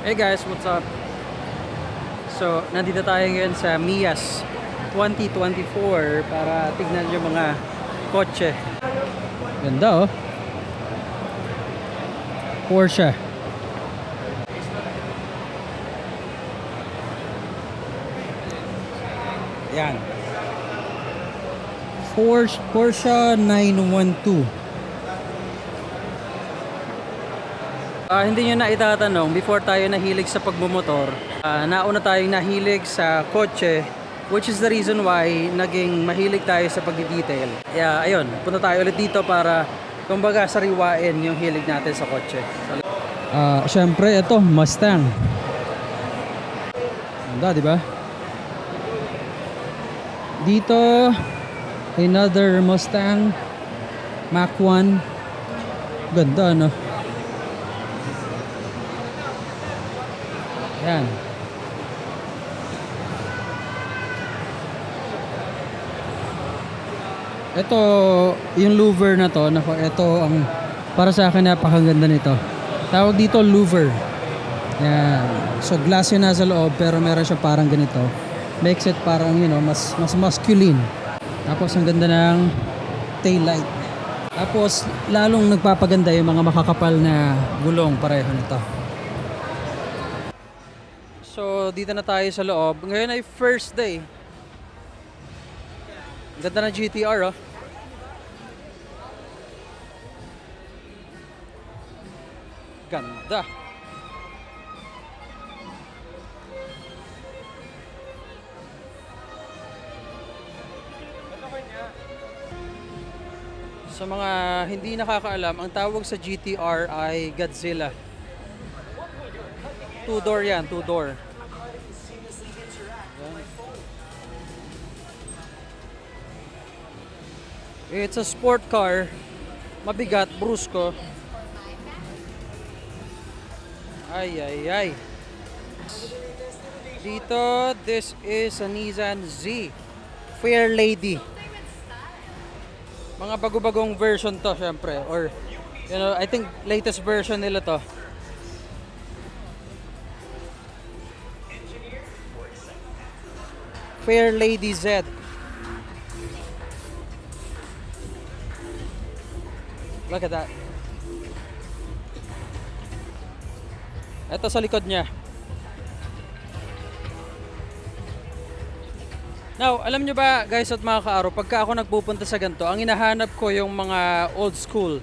Hey guys, what's up? So, nandito tayo ngayon sa Mias 2024 para tignan yung mga kotse. Ganda oh. Porsche. Yan. Porsche, Porsche 912. Ah, hindi nyo na itatanong, before tayo nahilig sa pagmumotor, ah, nauna tayong nahilig sa kotse, which is the reason why naging mahilig tayo sa pag-detail. Kaya ayun, punta tayo ulit dito para kumbaga sariwain yung hilig natin sa kotse. Ah, syempre ito, Mustang. Ganda, di ba? Dito, another Mustang Mach 1. Ganda, no? Yan. Ito, yung louver na to, nako, ito ang para sa akin napakaganda nito. Tawag dito louver. Yan. So glass yun nasa loob pero meron siya parang ganito. Makes it parang, you know, mas mas masculine. Tapos ang ganda ng tail light. Tapos lalong nagpapaganda yung mga makakapal na gulong pareho nito. So, dito na tayo sa loob. Ngayon ay first day. Ganda ng GTR, oh. Ganda. Sa mga hindi nakakaalam, ang tawag sa GTR ay Godzilla. Two-door yan, two-door. It's a sport car. Mabigat, brusko. Ay, ay, ay. Dito, this is a Nissan Z. Fair Lady. Mga bago-bagong version to, syempre. Or, you know, I think latest version nila to. Fair Lady Z. Look at that. Ito sa likod niya. Now, alam nyo ba guys at mga kaaro, pagka ako nagpupunta sa ganito, ang hinahanap ko yung mga old school.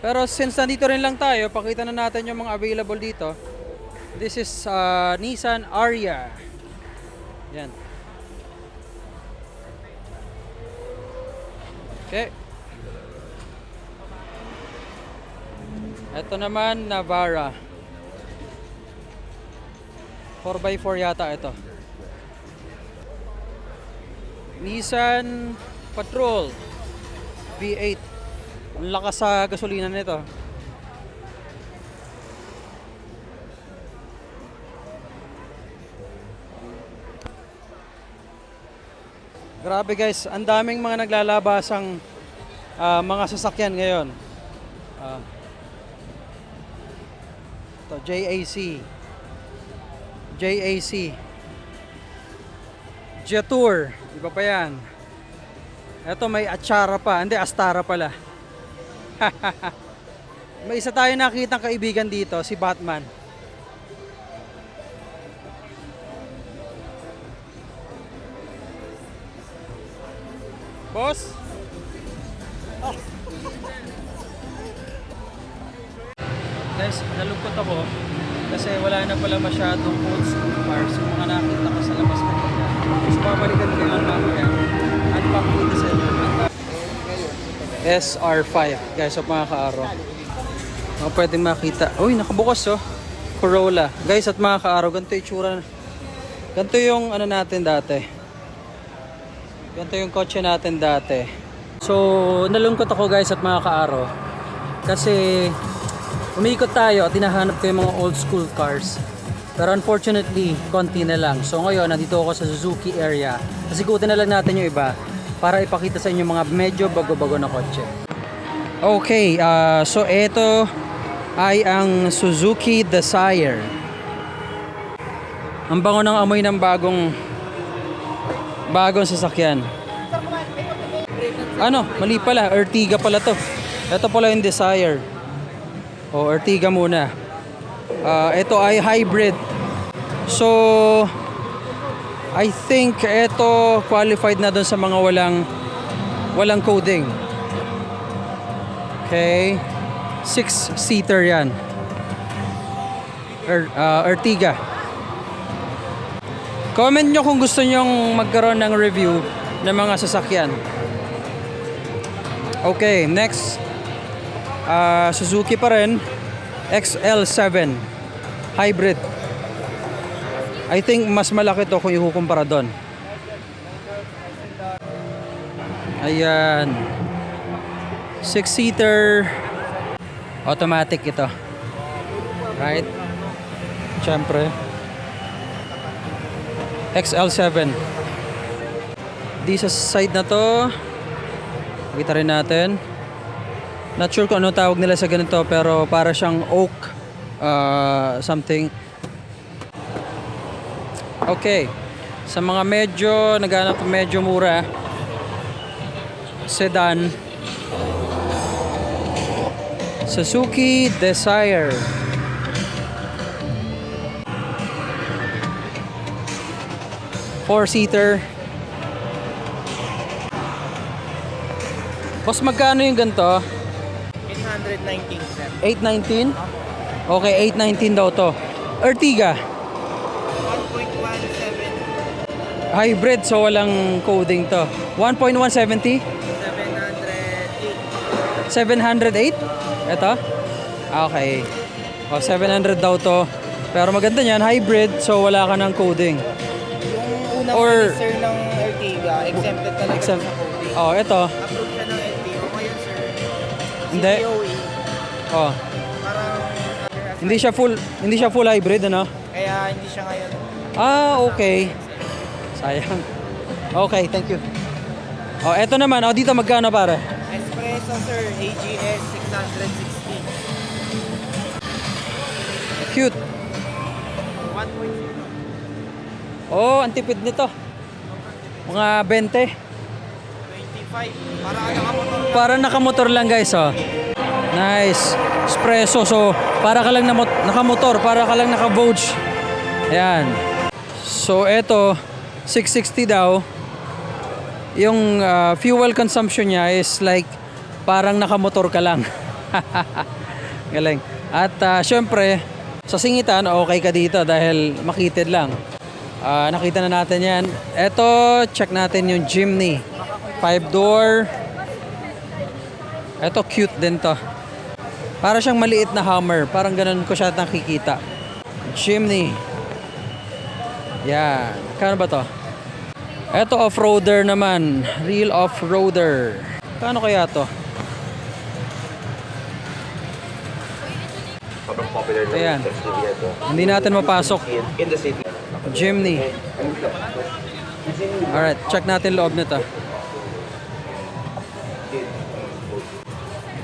Pero since nandito rin lang tayo, pakita na natin yung mga available dito. This is uh, Nissan Ariya. Yan. Okay. Ito naman, Navara. 4x4 yata ito. Nissan Patrol V8. Ang lakas sa gasolina nito. Grabe guys, ang daming mga naglalabasang ah, mga sasakyan ngayon. Ah. Ito, JAC. JAC. Jetour. Iba pa yan. Ito may Achara pa. Hindi, Astara pala. may isa tayo nakitang kaibigan dito, si Batman. Boss? Guys, nalungkot ako kasi wala na pala masyadong old school cars yung mga nakita ko sa labas kanina. So babalikan ko yun mamaya. Unpack dito sa inyo. SR5 guys, so mga kaaro. Mga pwedeng makita. Uy, nakabukas oh. Corolla. Guys at mga kaaro, ganito yung itsura. Ganito yung ano natin dati. Ganito yung kotse natin dati. So, nalungkot ako guys at mga kaaro. Kasi umikot tayo at hinahanap ko yung mga old school cars. Pero unfortunately, konti na lang. So ngayon, nandito ako sa Suzuki area. Nasigutin na lang natin yung iba para ipakita sa inyo mga medyo bago-bago na kotse. Okay, ah, so eto ay ang Suzuki Desire. Ang bango ng amoy ng bagong bagong sasakyan. Ano? Mali pala. Ertiga pala to. Ito pala yung Desire. O, Ertiga muna. Ah, ito ay hybrid. So, I think ito qualified na doon sa mga walang walang coding. Okay. Six-seater yan. Er, ah, Ertiga. Comment nyo kung gusto nyong magkaroon ng review ng mga sasakyan. Okay, next. Ah, Suzuki pa rin. XL7. Hybrid. I think mas malaki to kung ikukumpara doon. Ayan. Six-seater. Automatic ito. Right? Siyempre. XL7. Di sa side na to. Kita rin natin. Not sure kung ano tawag nila sa ganito pero para siyang oak uh, something. Okay. Sa mga medyo naghanap medyo mura sedan Suzuki Desire Four-seater Boss, magkano yung ganito? 819 sir. 819? Okay, 819 daw to. Ertiga, 1.17 hybrid so walang coding to. 1.170? 708. 708? Ito? Okay. O, 700 daw to. Pero maganda niyan, hybrid so wala ka ng coding. Yung unang Or- sir ng Ertiga, exempted talaga Exempt- sa coding. Oh, ito. Hindi. CPOE, Oh, parang hindi siya full hindi siya full hybrid ano? kaya hindi siya ngayon. Ah, okay. Sayang. Okay, thank you. Oh, eto naman. Oh, dito magkano para? Espresso sir, AGS 660. Cute. 1.0. Oh, ang tipid nito. Mga 20. 25. Para nakamotor lang. Para lang guys, oh. Nice. Espresso. So, para ka lang na nakamotor, para ka lang naka-vouch. Ayan. So, eto, 660 daw. Yung ah, fuel consumption niya is like parang nakamotor ka lang. Galing. At ah, syempre, sa singitan, okay ka dito dahil makitid lang. Ah, nakita na natin yan. Eto, check natin yung Jimny. Five door. Eto, cute din to. Para siyang maliit na Hummer. Parang ganun ko siya nakikita. Chimney. Yan. Kano ba to? Eto, off-roader naman. Real off-roader. Kano kaya to? Sobrang popular na Ayan. ito. Hindi natin mapasok. In, the city. Jimny. Alright, check natin loob nito.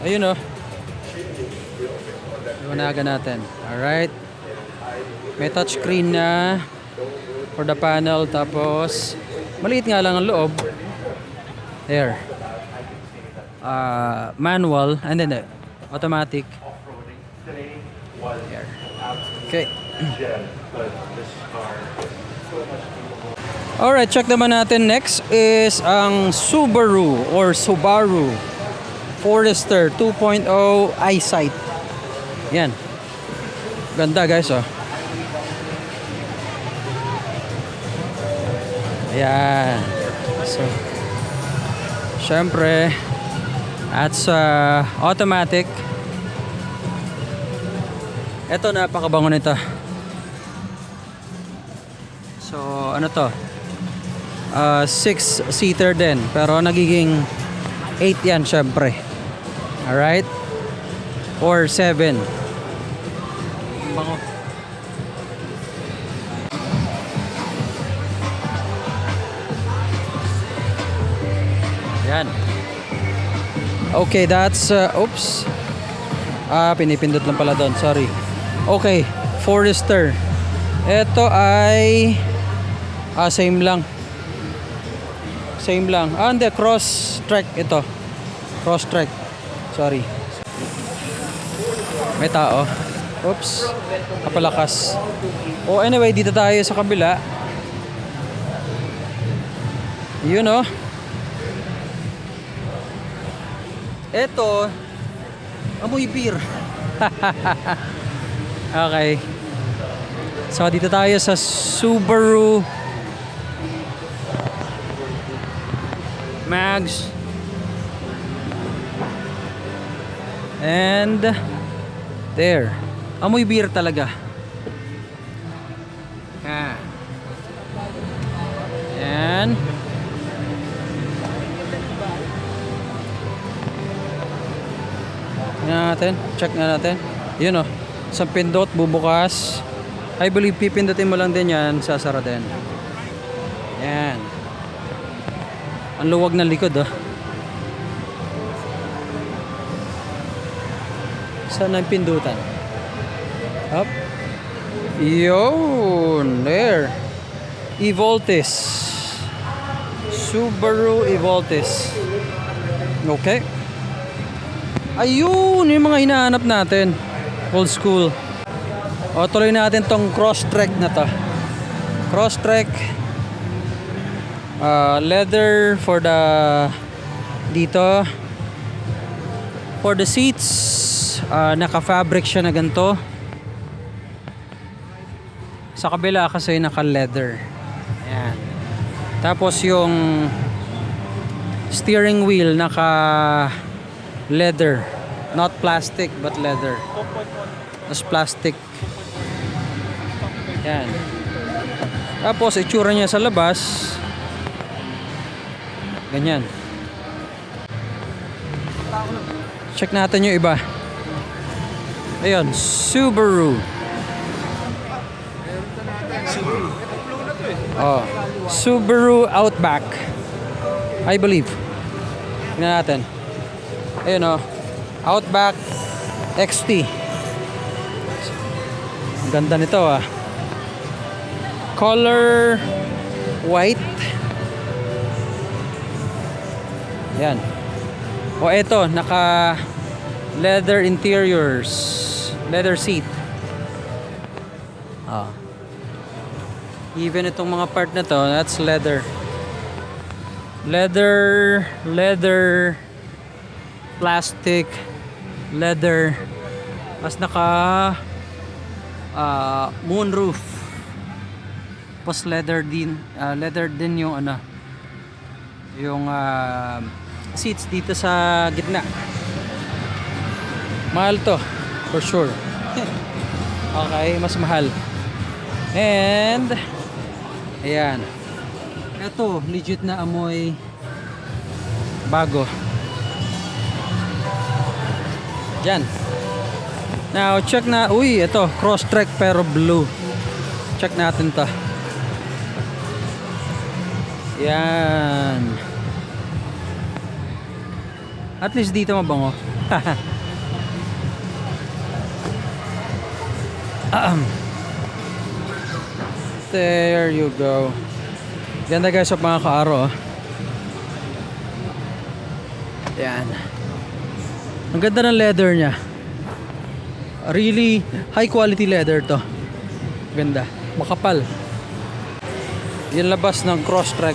Ayun oh. Iwanagan natin. Alright. May touchscreen na for the panel. Tapos, maliit nga lang ang loob. There. Ah, manual. And then, uh, automatic. There. Okay. Alright, check naman natin next is ang Subaru or Subaru Forester 2.0 EyeSight. Yan. Ganda guys oh. Ayan. So, syempre, at sa automatic, eto napakabango nito. So, ano to? Uh, six-seater din. Pero nagiging eight yan, syempre. Alright? Or seven. Bango. Yan. Okay, that's, uh, oops. Ah, pinipindot lang pala doon. Sorry. Okay. Forester. Ito ay... Ah, same lang. Same lang. Ah, hindi. Cross track ito. Cross track. Sorry. May tao. Oops. Kapalakas. Oh, anyway, dito tayo sa kabila. Yun oh. Ito, amoy beer. okay. So, dito tayo sa Subaru Mags. And there. Amoy beer talaga. Ah. Yan. Tingnan natin. Check na natin. Yun o. Sa pindot, bubukas. I believe pipindutin mo lang din yan, sasara din. Yan. Ang luwag ng likod oh. Saan ang pindutan? Up. Yun. There. Evoltis. Subaru Evoltis. Okay. Ayun, yung mga hinahanap natin. Old school. O, tuloy natin tong cross-track na to. Cross-track. Uh, leather for the dito. For the seats, uh, naka-fabric siya na ganito. Sa kabila kasi naka-leather. Ayan. Tapos yung steering wheel naka leather. Not plastic, but leather. Tapos plastic. Yan. Tapos, itsura niya sa labas. Ganyan. Check natin yung iba. Ayun, Subaru. Oh, Subaru Outback. I believe. Tingnan natin. Ayun oh. Outback XT. Ang ganda nito ah. Color white. Yan. O eto, naka leather interiors. Leather seat. Ah. Even itong mga part na to, that's leather. Leather, leather, plastic, leather. Mas naka ah, moonroof. Tapos leather din, ah, leather din yung ano, yung ah, seats dito sa gitna. Mahal to, for sure. okay, mas mahal. And, ayan. Ito, legit na amoy bago. Diyan. Now, check na. Uy, ito. Cross-track pero blue. Check natin to. Yan. At least dito mabango. There you go. Ganda guys sa mga kaaro. oh. Yan. Ang ganda ng leather niya. Really high quality leather to. Ganda. Makapal. Yung labas ng cross track.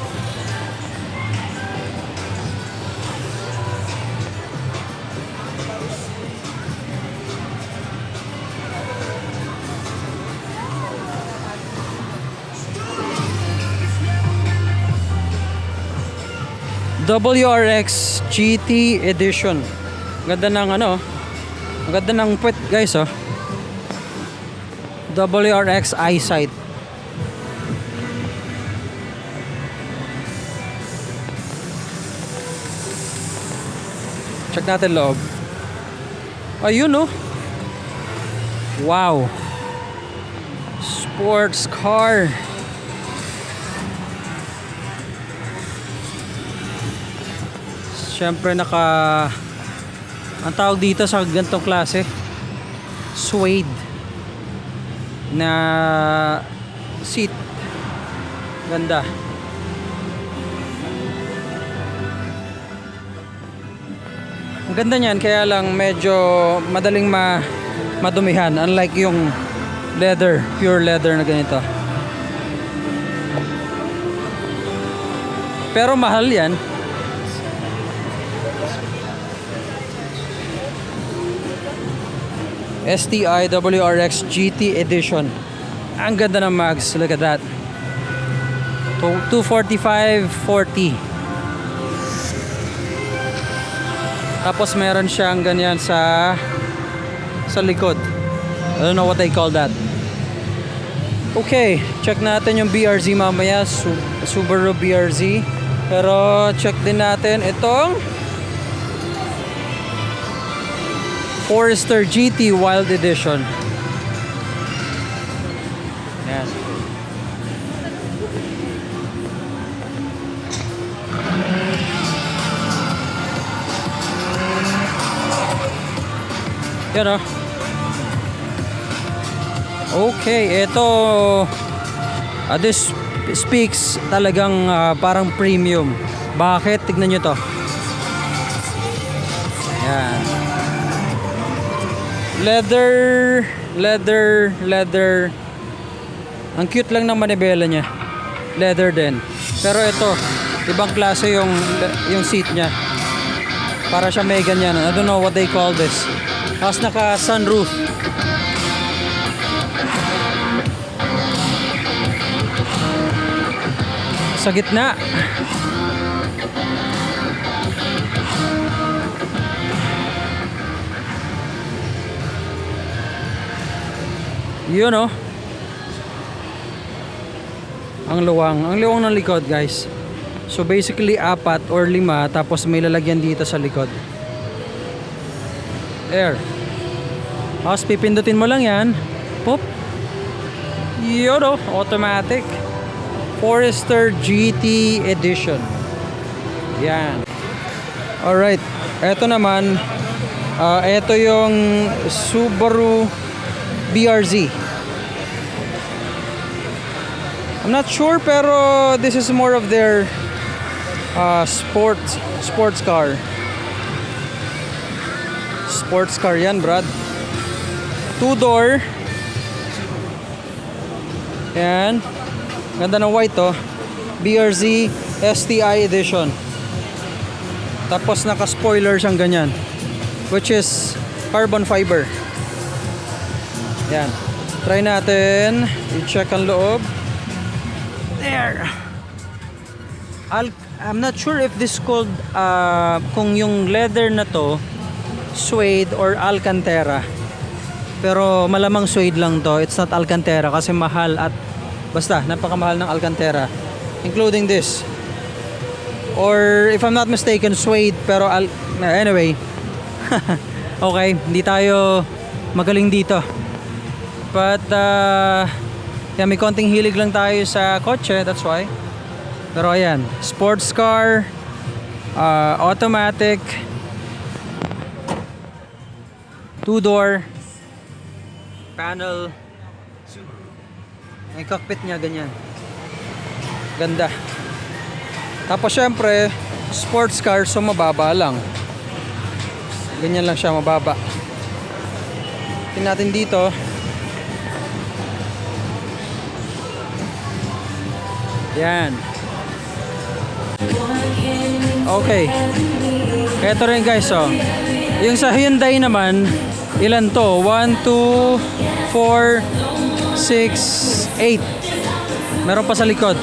WRX GT Edition. Ganda ng ano. Ganda ng puwet guys oh. WRX eyesight. Check natin loob. Ayun oh. Wow. Sports car. Siyempre naka ang tawag dito sa gantong klase suede na seat. Ganda. Ang ganda niyan kaya lang medyo madaling ma madumihan unlike yung leather, pure leather na ganito. Pero mahal 'yan. STI WRX GT Edition. Ang ganda ng mags. Look at that. To- 245.40. Tapos meron siyang ganyan sa sa likod. I don't know what they call that. Okay, check natin yung BRZ mamaya, Su- Subaru BRZ. Pero check din natin itong Forester GT Wild Edition. Yan. Yan oh. Okay, ito ah, this speaks talagang ah, parang premium. Bakit? Tignan nyo to. Yan. Leather, leather, leather. Ang cute lang ng manibela niya. Leather din. Pero ito, ibang klase yung yung seat niya. Para siya may ganyan. I don't know what they call this. Tapos naka sunroof. Sa gitna. Yun oh. Ang luwang. Ang luwang ng likod guys. So basically apat or lima tapos may lalagyan dito sa likod. There. Tapos pipindutin mo lang yan. Pop. Yun oh. Automatic. Forester GT Edition. Yan. Alright. Ito naman. ito yung Subaru BRZ. I'm not sure pero this is more of their uh, sports sports car. Sports car yan, Brad. Two door. Yan. Ganda ng white to. BRZ STI edition. Tapos naka-spoiler siyang ganyan. Which is carbon fiber. Yan. Try natin. I-check ang loob. There. Al I'm not sure if this called uh, kung yung leather na to suede or alcantara. Pero malamang suede lang to. It's not alcantara kasi mahal at basta napakamahal ng alcantara. Including this. Or if I'm not mistaken suede pero al anyway. okay, hindi tayo magaling dito. But uh, yeah, may konting hilig lang tayo sa kotse, that's why. Pero ayan, sports car, uh, automatic, two door, panel, may cockpit niya ganyan. Ganda. Tapos syempre, sports car so mababa lang. Ganyan lang siya mababa. Tingnan natin dito. Yan. Okay. Ito rin guys, oh. Yung sa Hyundai naman, ilan to? 1, 2, 4, 6, 8. Meron pa sa likod.